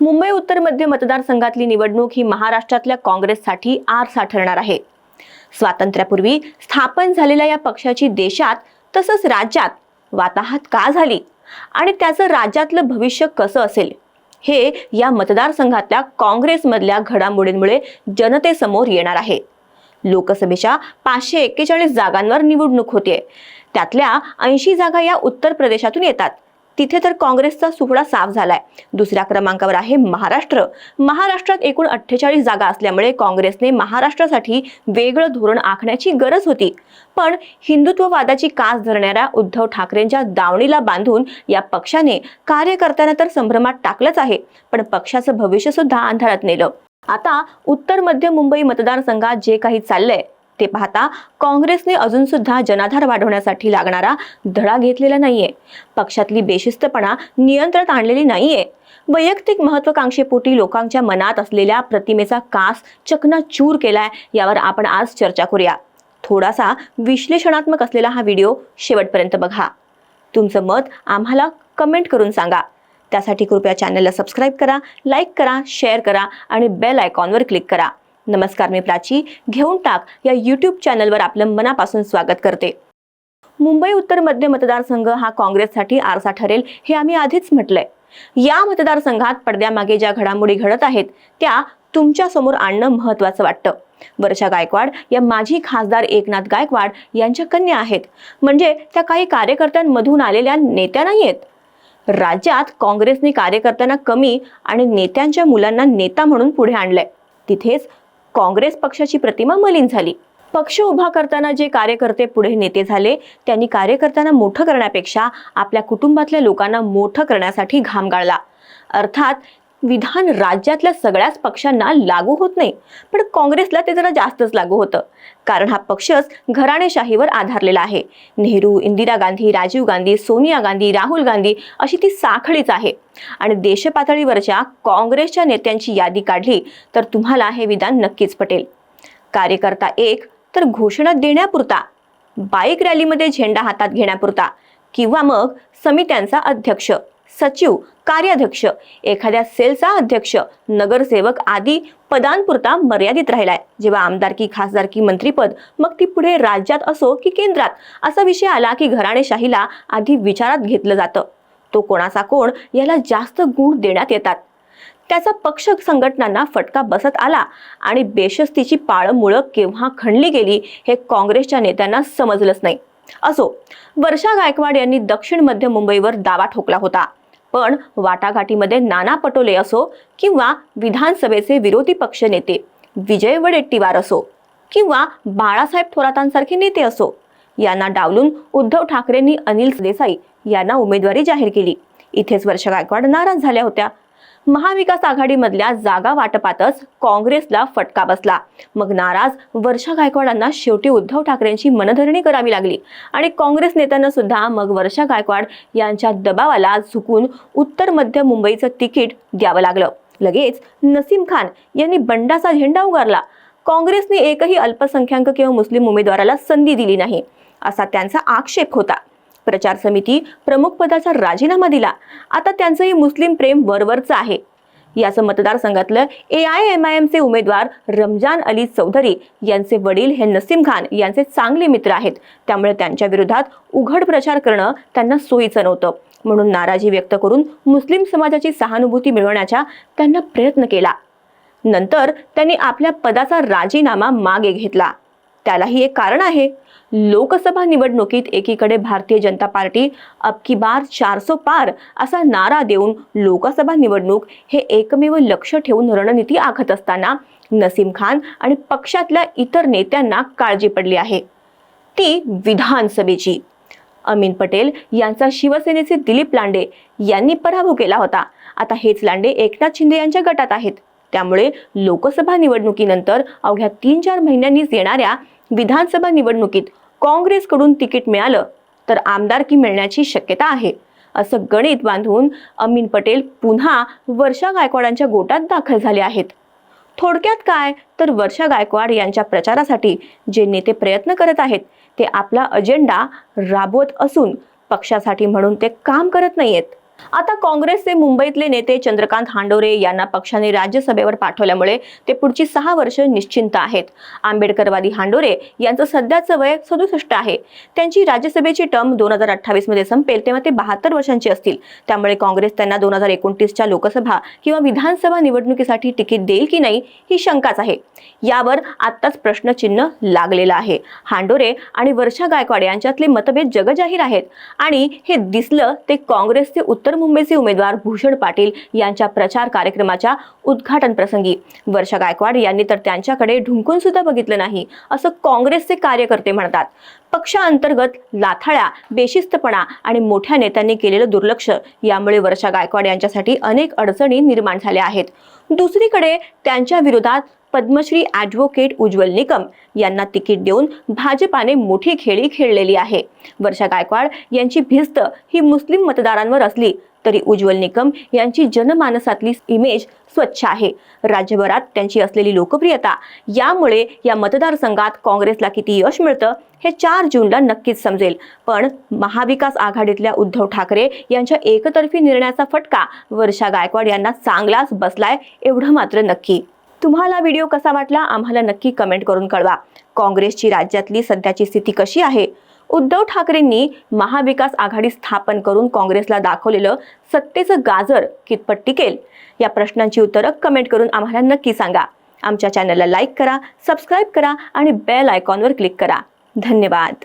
मुंबई उत्तर मध्य मतदारसंघातली निवडणूक ही महाराष्ट्रातल्या काँग्रेससाठी आरसा ठरणार आहे. स्वातंत्र्यापूर्वी स्थापन झालेल्या या पक्षाची देशात तसंच राज्यात वाताहत का झाली? आणि त्याचं राज्यातलं भविष्य कसं असेल? हे या मतदारसंघातल्या काँग्रेसमधल्या घडामोडींमुळे जनतेसमोर येणार आहे. लोकसभेच्या पाचशे एक्केचाळीस जागांवर निवडणूक होते त्यातल्या ऐंशी जागा या उत्तर प्रदेशातून येतात. तिथे तर काँग्रेसचा सुपडा साफ झालाय. दुसऱ्या क्रमांकावर आहे महाराष्ट्र. महाराष्ट्रात एकूण अठ्ठेचाळीस जागा असल्यामुळे काँग्रेसने महाराष्ट्रासाठी वेगळं धोरण आखण्याची गरज होती. पण हिंदुत्ववादाची कास धरणाऱ्या उद्धव ठाकरेंच्या दावणीला बांधून या पक्षाने कार्यकर्त्यांना तर संभ्रमात टाकलंच आहे. पण पक्षाचं भविष्य सुद्धा अंधारात नेलं. आता उत्तर मध्य मुंबई मतदारसंघात जे काही चाललंय ते पाहता काँग्रेसने अजून सुद्धा जनाधार वाढवण्यासाठी लागणारा धडा घेतलेला नाहीये. पक्षातली बेशिस्तपणा नियंत्रणात आणलेली नाहीये. वैयक्तिक महत्वाकांक्षेपोटी लोकांच्या मनात असलेल्या प्रतिमेचा कास चकनाचूर केलाय यावर आपण आज चर्चा करूया. थोडासा विश्लेषणात्मक असलेला हा व्हिडिओ शेवटपर्यंत बघा. तुमचं मत आम्हाला कमेंट करून सांगा. त्यासाठी कृपया चॅनलला सबस्क्राईब करा लाईक करा शेअर करा आणि बेल आयकॉनवर क्लिक करा. नमस्कार मी प्राची. घेऊन टाक या यूट्यूब चॅनलवर आपलं मनापासून स्वागत करते. मुंबई उत्तर मध्य मतदारसंघ हा काँग्रेससाठी आरसा ठरेल हे आम्ही आधीच म्हटलंय. या मतदारसंघात पडद्यामागे ज्या घडामोडी घडत आहेत त्या तुमच्यासमोर आणणं महत्वाचं वाटतं. वर्षा गायकवाड या माजी खासदार एकनाथ गायकवाड यांच्या कन्या आहेत. म्हणजे त्या काही कार्यकर्त्यांमधून आलेल्या नेत्या नाही आहेत राज्यात काँग्रेसने कार्यकर्त्यांना कमी आणि नेत्यांच्या मुलांना नेता म्हणून पुढे आणलंय. तिथेच काँग्रेस पक्षाची प्रतिमा मलिन झाली. पक्ष उभा करताना जे कार्यकर्ते पुढे नेते झाले त्यांनी कार्यकर्त्यांना मोठं करण्यापेक्षा आपल्या कुटुंबातल्या लोकांना मोठं करण्यासाठी घाम गाळला. अर्थात विधान राज्यातल्या सगळ्याच पक्षांना लागू होत नाही पण काँग्रेसला ते जरा जास्तच लागू होतं. कारण हा पक्षच घराणेशाहीवर आधारलेला आहे. नेहरू इंदिरा गांधी राजीव गांधी सोनिया गांधी राहुल गांधी अशी ती साखळीच आहे. आणि देशपातळीवरच्या काँग्रेसच्या नेत्यांची यादी काढली तर तुम्हाला हे विधान नक्कीच पटेल. कार्यकर्ता एक तर घोषणा देण्यापुरता बाईक रॅलीमध्ये झेंडा हातात घेण्यापुरता किंवा मग समित्यांचा अध्यक्ष सचिव कार्याध्यक्ष एखाद्या सेलचा अध्यक्ष नगरसेवक आदी पदांपुरता मर्यादित राहिलाय. जेव्हा आमदारकी खासदारकी मंत्रीपद मग ती पुढे राज्यात असो की केंद्रात असा विषय आला की घराणेशाहीला आधी विचारात घेतलं जातं. तो कोणाचा कोण याला जास्त गुण देण्यात येतात. त्याचा पक्ष संघटनांना फटका बसत आला आणि बेशस्तीची पाळमुळं केव्हा खणली गेली हे काँग्रेसच्या नेत्यांना समजलंच नाही. असो वर्षा गायकवाड यांनी दक्षिण मध्य मुंबईवर दावा ठोकला होता. पण वाटाघाटीमध्ये नाना पटोले असो किंवा विधानसभेचे विरोधी पक्ष नेते विजय वडेट्टीवार असो किंवा बाळासाहेब थोरातांसारखे नेते असो यांना डावलून उद्धव ठाकरेंनी अनिल देसाई यांना उमेदवारी जाहीर केली. इथेच वर्ष गायकवाड नाराज झाल्या होत्या. महाविकास आघाडीमधल्या जागा वाटपातच काँग्रेसला फटका बसला. मग नाराज वर्षा गायकवाडांना शेवटी उद्धव ठाकरेंची मनधरणी करावी लागली. आणि काँग्रेस नेत्यांना सुद्धा मग वर्षा गायकवाड यांच्या दबावाला झुकून उत्तर मध्य मुंबईचं तिकीट द्यावं लागलं. लगेच नसीम खान यांनी बंडाचा झेंडा उगारला. काँग्रेसने एकही अल्पसंख्याक किंवा मुस्लिम उमेदवाराला संधी दिली नाही. असा त्यांचा आक्षेप होता. प्रचार समिती प्रमुख पदाचा राजीनामा दिला. आता त्यांचंही मुस्लिम प्रेम वरवरचं आहे. याचं मतदारसंघातलं ए आय एम आय एमचे उमेदवार रमजान अली चौधरी यांचे वडील हे नसीम खान यांचे चांगले मित्र आहेत. त्यामुळे त्यांच्या विरोधात उघड प्रचार करणं त्यांना सोयीचं नव्हतं. म्हणून नाराजी व्यक्त करून मुस्लिम समाजाची सहानुभूती मिळवण्याचा त्यांना प्रयत्न केला. नंतर त्यांनी आपल्या पदाचा राजीनामा मागे घेतला. त्यालाही एक कारण आहे. लोकसभा निवडणुकीत एकीकडे भारतीय जनता पार्टी अबकी बार चारसो पार असा नारा देऊन लोकसभा निवडणूक हे एकमेव लक्ष ठेवून रणनीती आखत असताना नसीम खान आणि पक्षातल्या इतर नेत्यांना काळजी पडली आहे. ती विधानसभेची. अमीन पटेल यांचा शिवसेनेचे दिलीप लांडे यांनी पराभव केला होता. आता हेच लांडे एकनाथ शिंदे यांच्या गटात आहेत. त्यामुळे लोकसभा निवडणुकीनंतर अवघ्या तीन चार महिन्यांनीच येणाऱ्या विधानसभा निवडणुकीत काँग्रेसकडून तिकीट मिळालं तर आमदारकी मिळण्याची शक्यता आहे असं गणित बांधून अमीन पटेल पुन्हा वर्षा गायकवाडांच्या गोटात दाखल झाले आहेत. थोडक्यात काय? तर वर्षा गायकवाड यांच्या प्रचारासाठी जे नेते प्रयत्न करत आहेत ते आपला अजेंडा राबवत असून पक्षासाठी म्हणून ते काम करत नाहीयेत. आता काँग्रेसचे मुंबईतले नेते चंद्रकांत हांडोरे यांना पक्षाने राज्यसभेवर पाठवल्यामुळे ते पुढची सहा वर्ष निश्चिंत आहेत. आंबेडकरवादी हांडोरे यांचं सध्याचं वय सदुसष्ट आहे. त्यांची राज्यसभेची टर्म दोन हजार अठ्ठावीसमध्ये संपेल तेव्हा ते बहात्तर वर्षांचे असतील. त्यामुळे काँग्रेस त्यांना दोन हजार एकोणतीसच्या लोकसभा किंवा विधानसभा निवडणुकीसाठी तिकीट देईल की नाही ही शंकाच आहे. यावर आत्ताच प्रश्नचिन्ह लागलेलं आहे. हांडोरे आणि वर्षा गायकवाड यांच्यातले मतभेद जगजाहीर आहेत. आणि हे दिसलं ते काँग्रेसचे उत्तर उत्तर मुंबईचे उमेदवार भूषण पाटील यांच्या प्रचार कार्यक्रमाच्या उद्घाटन प्रसंगी. वर्षा गायकवाड यांनी तर त्यांच्याकडे ढुंकून सुद्धा बघितलं नाही असं काँग्रेसचे कार्यकर्ते म्हणतात. पक्षांतर्गत लाथाळ्या बेशिस्तपणा आणि मोठ्या नेत्यांनी केलेलं दुर्लक्ष यामुळे वर्षा गायकवाड यांच्यासाठी अनेक अडचणी निर्माण झाल्या आहेत. दुसरीकडे त्यांच्या विरोधात पद्मश्री ॲडव्होकेट उज्ज्वल निकम यांना तिकीट देऊन भाजपाने मोठी खेळी खेळलेली आहे. वर्षा गायकवाड यांची भिस्त ही मुस्लिम मतदारांवर असली तरी उज्ज्वल निकम यांची जनमानसातली इमेज स्वच्छ आहे. राज्यभरात त्यांची असलेली लोकप्रियता यामुळे या मतदारसंघात काँग्रेसला किती यश मिळतं हे चार जूनला नक्कीच समजेल. पण महाविकास आघाडीतल्या उद्धव ठाकरे यांच्या एकतर्फी निर्णयाचा फटका वर्षा गायकवाड यांना चांगलाच बसलाय एवढं मात्र नक्की. तुम्हाला व्हिडिओ कसा वाटला आम्हाला नक्की कमेंट करून कळवा. काँग्रेसची राज्यातली सध्याची स्थिती कशी आहे? उद्धव ठाकरेंनी महाविकास आघाडी स्थापन करून काँग्रेसला दाखवलेलं सत्तेचं गाजर कितपत टिकेल या प्रश्नांची उत्तरं कमेंट करून आम्हाला नक्की सांगा. आमच्या चॅनलला लाईक करा सबस्क्राईब करा आणि बेल आयकॉनवर क्लिक करा. धन्यवाद.